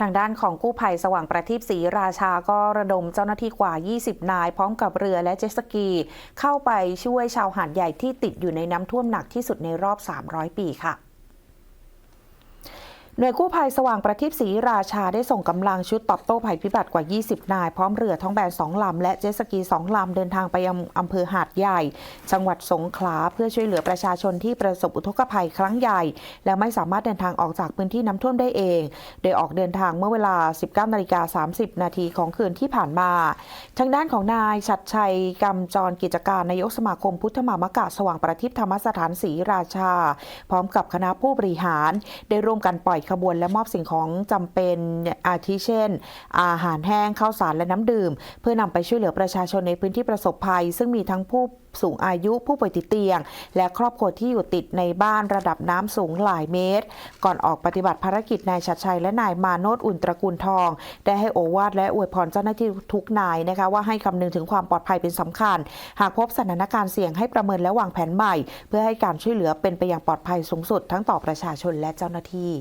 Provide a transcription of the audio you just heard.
ทางด้านของกู้ภัยสว่างประทีปศรีราชาก็ระดมเจ้าหน้าที่กว่า 20 นาย พร้อมกับเรือและเจสกี เข้าไปช่วยชาวหาดใหญ่ที่ติดอยู่ในน้ำท่วมหนักที่สุดในรอบ 300 ปีค่ะ หน่วยกู้ภัยสว่างประทีปศรีราชาได้ส่งกำลังชุดตอบโต้ภัยพิบัติกว่า 20 นาย พร้อมเรือท้องแบน2ลำ และเจ็ตสกี2ลำ เดินทางไปยังอำเภอหาดใหญ่ จังหวัดสงขลาเพื่อช่วยเหลือประชาชนที่ประสบอุทกภัยครั้งใหญ่ และไม่สามารถเดินทางออกจากพื้นที่น้ำท่วมได้เอง โดยออกเดินทางเมื่อเวลา 19นาฬิกา30 นาทีของคืนที่ผ่านมา ทางด้านของนายชัดชัยกำจรกิจการนายกสมาคมพุทธมามกะสว่างประทีปธรรมสถานศรีราชา พร้อมกับคณะผู้บริหารได้ร่วมกันปล่อยขบวนและมอบสิ่งของจำเป็นอาทิเช่น อาหารแห้งข้าวสารและน้ำดื่ม เพื่อนำไปช่วยเหลือประชาชนในพื้นที่ประสบภัย ซึ่งมีทั้งผู้สูงอายุผู้ป่วยติดเตียง และครอบครัวที่อยู่ติดในบ้านระดับน้ำสูงหลายเมตร ก่อนออกปฏิบัติภารกิจนายชัดชัยและนายมาโนดอุ่นตระกูลทอง ได้ให้โอวาทและอวยพรเจ้าหน้าที่ทุกนายนะคะว่าให้คำนึงถึงความปลอดภัยเป็นสำคัญ หากพบสถานการณ์เสี่ยงให้ประเมินและวางแผนใหม่ เพื่อให้การช่วยเหลือเป็นไปอย่างปลอดภัยสูงสุดทั้งต่อประชาชนและเจ้าหน้าที่